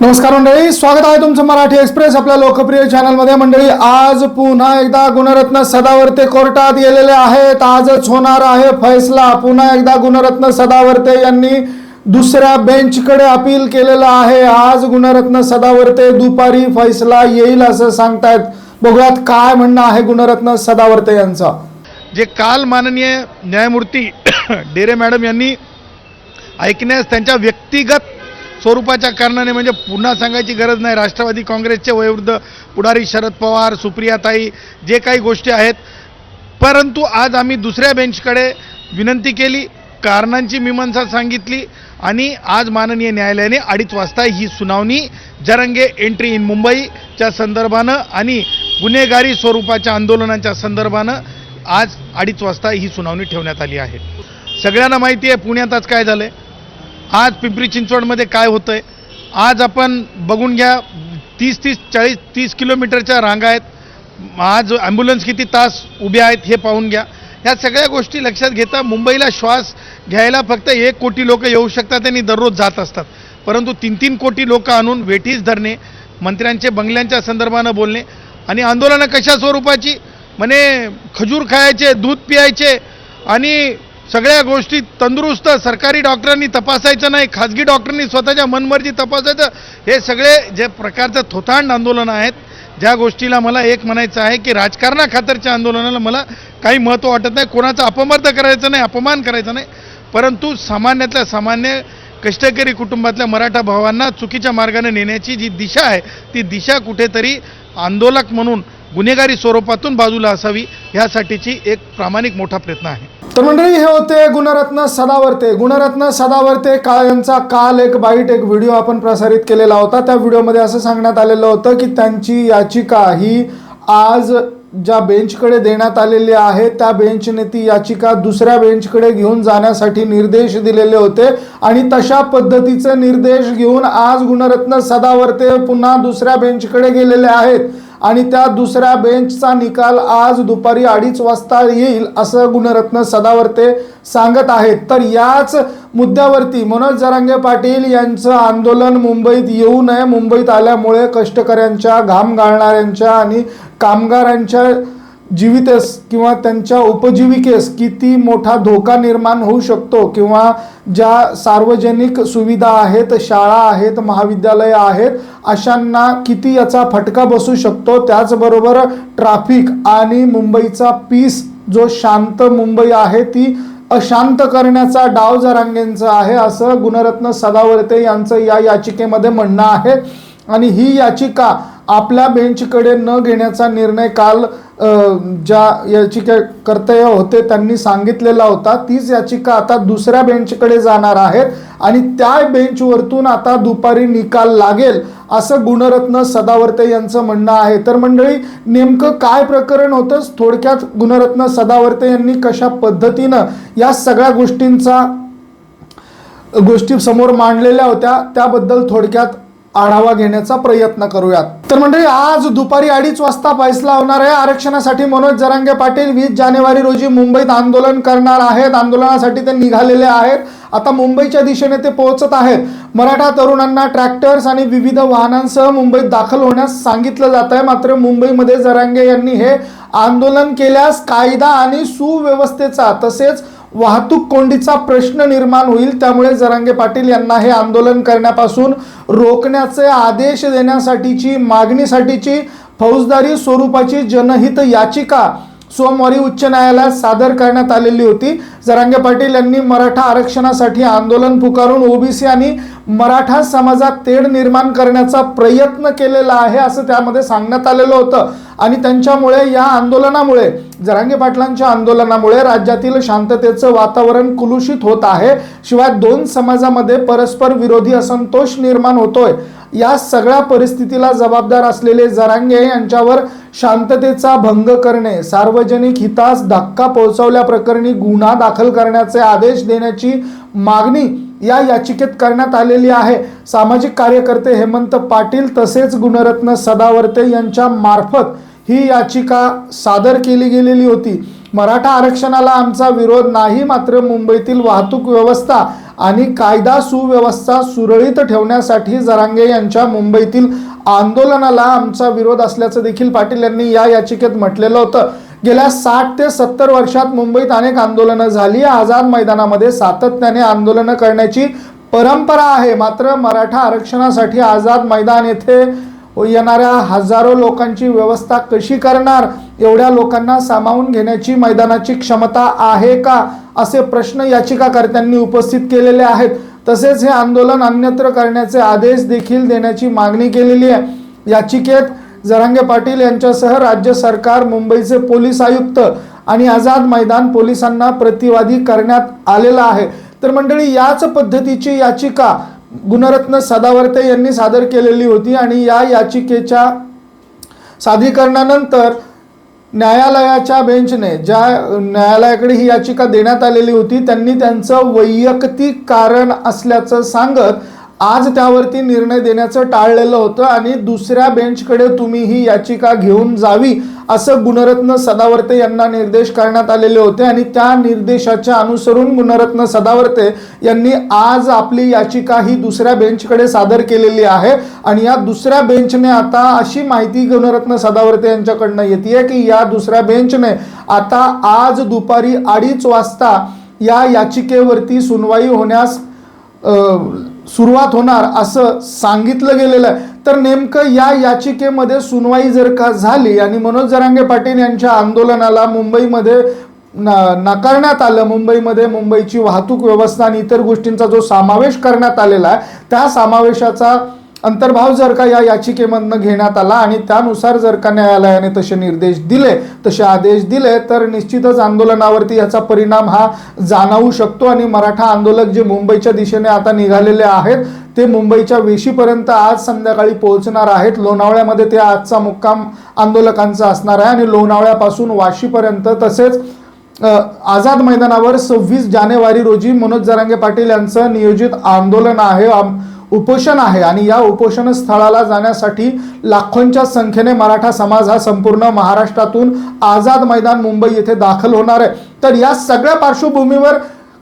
नमस्कार मंडळी स्वागत आहे तुमचं मराठी एक्सप्रेस आपल्या लोकप्रिय चॅनलमध्ये. मंडळी आज पुन्हा एकदा गुणरत्न सदावर्ते कोर्टात गेलेले आहेत. आजच होणार आहे फैसला. पुन्हा एकदा गुणरत्न सदावर्ते यांनी दुसऱ्या बेंचकडे अपील केलेलं आहे. आज गुणरत्न सदावर्ते दुपारी फैसला येईल असं सांगतायत. बघूयात काय म्हणणं आहे गुणरत्न सदावर्ते यांचं. जे काल माननीय न्यायमूर्ती डेरे मॅडम यांनी ऐकण्यास त्यांच्या व्यक्तिगत स्वरूपाच्या कारणाने म्हणजे पुन्हा सांगायची गरज नाही. राष्ट्रवादी काँग्रेसचे वयोवृद्ध पुढारी शरद पवार सुप्रियाताई जे काही गोष्टी आहेत. परंतु आज आम्ही दुसऱ्या बेंचकडे विनंती केली कारणांची मीमांसा सांगितली आणि आज माननीय न्यायालयाने अडीच वाजता ही सुनावणी जरंगे एंट्री इन मुंबईच्या संदर्भानं आणि गुन्हेगारी स्वरूपाच्या आंदोलनाच्या संदर्भानं आज अडीच वाजता ही सुनावणी ठेवण्यात आली आहे. सगळ्यांना माहिती आहे पुण्यात आज काय झालं आहे आज पिंपरी चिंचवडमध्ये काय होतं आहे आज आपण बघून घ्या तीस तीस चाळीस तीस किलोमीटरच्या रांगा आहेत. आज ॲम्ब्युलन्स किती तास उभ्या आहेत हे पाहून घ्या. ह्या सगळ्या गोष्टी लक्षात घेता मुंबईला श्वास घ्यायला फक्त एक कोटी लोक येऊ शकतात आणि दररोज जात असतात. परंतु तीन तीन कोटी लोक आणून वेठीस धरणे मंत्र्यांचे बंगल्यांच्या संदर्भानं बोलणे आणि आंदोलनं कशा स्वरूपाची? म्हणे खजूर खायचे दूध पियायचे आणि सगळ्या गोष्टी तंदुरुस्त सरकारी डॉक्टरांनी तपासायचं नाही खाजगी डॉक्टरांनी स्वतःच्या मनमर्जी तपासायचं. हे सगळे जे प्रकारचं थोथांड आंदोलनं आहेत ज्या गोष्टीला मला एक म्हणायचं आहे की राजकारणाखातरच्या आंदोलनाला मला काही महत्त्व वाटत नाही. कोणाचा अपमर्द करायचं नाही अपमान करायचा नाही. परंतु सामान्यातल्या सामान्य कष्टकरी कुटुंबातल्या मराठा भावांना चुकीच्या मार्गाने नेण्याची जी दिशा आहे ती दिशा कुठेतरी आंदोलक म्हणून गुन्हेगारी स्वरूपातून बाजूला असावी ह्यासाठीची एक प्रामाणिक मोठा प्रयत्न आहे. तर मंडळी हे होते गुणरत्न सदावर्ते. गुणरत्न सदावर्ते का यांचा काल एक बाईट एक व्हिडिओ आपण प्रसारित केलेला होता. त्या व्हिडिओमध्ये असं सांगण्यात आलेलं होतं की त्यांची याचिका ही आज ज्या बेंचकडे देण्यात आलेली आहे त्या बेंचने ती याचिका दुसऱ्या बेंचकडे घेऊन जाण्यासाठी निर्देश दिलेले होते. आणि तशा पद्धतीचे निर्देश घेऊन आज गुणरत्न सदावर्ते पुन्हा दुसऱ्या बेंचकडे गेलेले आहेत. आणि त्या दुसऱ्या बेंचचा निकाल आज दुपारी अडीच वाजता येईल असं गुणरत्न सदावर्ते सांगत आहेत. तर याच मुद्द्यावरती मनोज जरांगे पाटील यांचं आंदोलन मुंबईत येऊ नये. मुंबईत आल्यामुळे कष्टकऱ्यांच्या घाम गाळणाऱ्यांच्या आणि कामगारांच्या जीवितेस किंवा त्यांच्या उपजीविकेस किती मोठा धोका निर्माण होऊ शकतो किंवा ज्या सार्वजनिक सुविधा आहेत शाळा आहेत महाविद्यालय आहेत अशांना किती याचा फटका बसू शकतो? त्याचबरोबर ट्रॅफिक आणि मुंबईचा पीस जो शांत मुंबई आहे ती अशांत करण्याचा डाव जरांगेंचा आहे असं गुणरत्न सदावर्ते यांचं या याचिकेमध्ये म्हणणं आहे. आणि ही याचिका आपल्या बेंचकडे न घेण्याचा निर्णय काल ज्या याचिकाकर्ते होते त्यांनी सांगितलेला होता तीच याचिका आता दुसऱ्या बेंचकडे जाणार आहेत आणि त्या बेंचवरतून आता दुपारी निकाल लागेल असं गुणरत्न सदावर्ते यांचं म्हणणं आहे. तर मंडळी नेमकं काय प्रकरण होतं? थोडक्यात गुणरत्न सदावर्ते यांनी कशा पद्धतीनं या सगळ्या गोष्टींचा गोष्टी समोर मांडलेल्या होत्या? त्याबद्दल थोडक्यात आढावा घेण्याचा प्रयत्न करूयात. तर म्हणजे आज दुपारी अडीच वाजता फैसला होणार आहे आरक्षणासाठी मनोज जरांगे पाटील वीस जानेवारी रोजी मुंबईत आंदोलन करणार आहेत. आंदोलनासाठी ते निघालेले आहेत. आता मुंबईच्या दिशेने ते पोहोचत आहेत. मराठा तरुणांना ट्रॅक्टर्स आणि विविध वाहनांसह मुंबईत दाखल होण्यास सांगितलं जात आहे. मात्र मुंबईमध्ये जरांगे यांनी हे आंदोलन केल्यास कायदा आणि सुव्यवस्थेचा तसेच वाहतूक कोंडीचा प्रश्न निर्माण होईल त्यामुळे जरांगे पाटील यांना हे आंदोलन करण्यापासून रोखण्याचे आदेश देण्यासाठीची मागणीसाठीची फौजदारी स्वरूपाची जनहित याचिका सोमवारी उच्च न्यायालयात सादर करण्यात आलेली होती. जरांगे पाटील यांनी मराठा आरक्षणासाठी आंदोलन पुकारून ओबीसी आणि मराठा समाजात तेढ निर्माण करण्याचा प्रयत्न केलेला आहे असं त्यामध्ये सांगण्यात आलेलं होतं. आणि त्यांच्यामुळे या आंदोलनामुळे जरांगे पाटलांच्या आंदोलनामुळे राज्यातील शांततेचं वातावरण कुलुषित होत आहे. शिवाय दोन समाजामध्ये परस्पर विरोधी असंतोष निर्माण होतोय. या सगळ्या परिस्थितीला जबाबदार असलेले जरांगे यांच्यावर शांततेचा भंग करणे सार्वजनिक हितास धक्का पोहोचवल्याप्रकरणी गुन्हा दाखल करण्याचे आदेश देण्याची मागणी या याचिकेत करण्यात आलेली आहे. सामाजिक कार्यकर्ते हेमंत पाटील तसेच गुणरत्न सदावर्ते यांच्या मार्फत ही याचिका सादर केली गेलेली होती. मराठा आरक्षणाला आमचा विरोध नाही मात्र मुंबईतील वाहतूक व्यवस्था आणि कायदा सुव्यवस्था सुरळीत ठेवण्यासाठी जरांगे यांच्या मुंबईतील आंदोलनाला आमचा विरोध असल्याचं देखील पाटील यांनी या याचिकेत म्हटलेलं होतं. गेल्या साठ ते सत्तर वर्षात मुंबईत अनेक आंदोलनं झाली. आझाद मैदानामध्ये सातत्याने आंदोलनं करण्याची परंपरा आहे. मात्र मराठा आरक्षणासाठी आझाद मैदान येथे येणाऱ्या हजारो लोकांची व्यवस्था कशी करणार? एवढ्या लोकांना सामावून घेण्याची मैदानाची क्षमता आहे का? असे प्रश्न याचिकाकर्त्यांनी उपस्थित केलेले आहेत. तसेच हे आंदोलन अन्यत्र करण्याचे आदेश देखील देण्याची मागणी केलेली आहे. याचिकेत जरांगे पाटील यांच्यासह राज्य सरकार मुंबईचे पोलीस आयुक्त आणि आझाद मैदान पोलिसांना प्रतिवादी करण्यात आलेला आहे. तर मंडळी याच पद्धतीची याचिका गुणरत्न सदावर्ते यांनी सादर केलेली होती आणि या याचिकेच्या सादरीकरणानंतर न्यायालयाच्या बेंचने ज्या न्यायालयाकडे ही याचिका देण्यात आलेली होती त्यांनी त्यांचं वैयक्तिक कारण असल्याचं सांगत आज त्यावरती निर्णय देण्याचं टाळलेलं होतं आणि दुसऱ्या बेंचकडे तुम्ही ही याचिका घेऊन जावी असं गुणरत्न सदावर्ते यांना निर्देश करण्यात आलेले होते. आणि त्या निर्देशाच्या अनुसरून गुणरत्न सदावर्ते यांनी आज आपली याचिका ही दुसऱ्या बेंचकडे सादर केलेली आहे. आणि या दुसऱ्या बेंचने आता अशी माहिती गुणरत्न सदावर्ते यांच्याकडनं येते की या दुसऱ्या बेंचने आता आज दुपारी अडीच वाजता या याचिकेवरती सुनवाई होण्यास सुरुवात होणार असं सांगितलं गेलेलं आहे. तर नेमकं या याचिकेमध्ये सुनवाई जर का झाली आणि मनोज जरांगे पाटील यांच्या आंदोलनाला मुंबईमध्ये न- नाकारण्यात आलं मुंबईमध्ये मुंबईची वाहतूक व्यवस्था आणि इतर गोष्टींचा जो समावेश करण्यात आलेला आहे त्या समावेशाचा अंतर्भाव जर का या याचिकेमधनं घेण्यात आला आणि त्यानुसार जर का न्यायालयाने तसे निर्देश दिले तसे आदेश दिले तर निश्चितच आंदोलनावरती याचा परिणाम हा जाणवू शकतो. आणि मराठा आंदोलक जे मुंबईच्या दिशेने आता निघालेले आहेत ते मुंबईच्या वेशीपर्यंत आज संध्याकाळी पोहोचणार आहेत. लोणावळ्यामध्ये ते आजचा मुक्काम आंदोलकांचा असणार आहे. आणि लोणावळ्यापासून वाशीपर्यंत तसेच आझाद मैदानावर सव्वीस जानेवारी रोजी मनोज जरांगे पाटील यांचं नियोजित आंदोलन आहे. आम- उपोषण आहे आणि या उपोषण स्थळाला जाण्यासाठी लाखोंच्या संख्येने मराठा समाज हा संपूर्ण महाराष्ट्रातून आझाद मैदान मुंबई येथे दाखल होणार आहे. तर या सगळ्या पार्श्वभूमीवर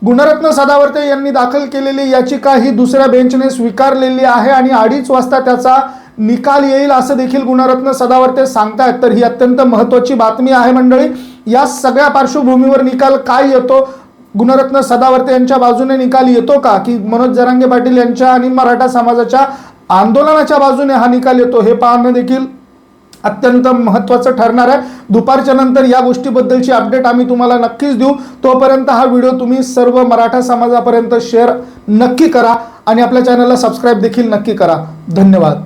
गुणरत्न सदावर्ते यांनी दाखल केलेली याचिका ही दुसऱ्या बेंचने स्वीकारलेली आहे आणि अडीच वाजता त्याचा निकाल येईल असं देखील गुणरत्न सदावर्ते सांगतायत. तर ही अत्यंत महत्वाची बातमी आहे मंडळी. या सगळ्या पार्श्वभूमीवर निकाल काय येतो गुणरत्न सदावर्ते यांच्या बाजूने निकाल येतो का? की मनोज जरांगे पाटील यांच्या आणि मराठा समाजाच्या आंदोलनाच्या बाजूने हा निकाल येतो हे पाहणं देखील अत्यंत महत्त्वाचं ठरणार आहे. दुपारच्या नंतर या गोष्टीबद्दलची अपडेट आम्ही तुम्हाला नक्कीच देऊ. तोपर्यंत हा व्हिडिओ तुम्ही सर्व मराठा समाजापर्यंत शेअर नक्की करा आणि आपल्या चॅनलला सबस्क्राईब देखील नक्की करा. धन्यवाद.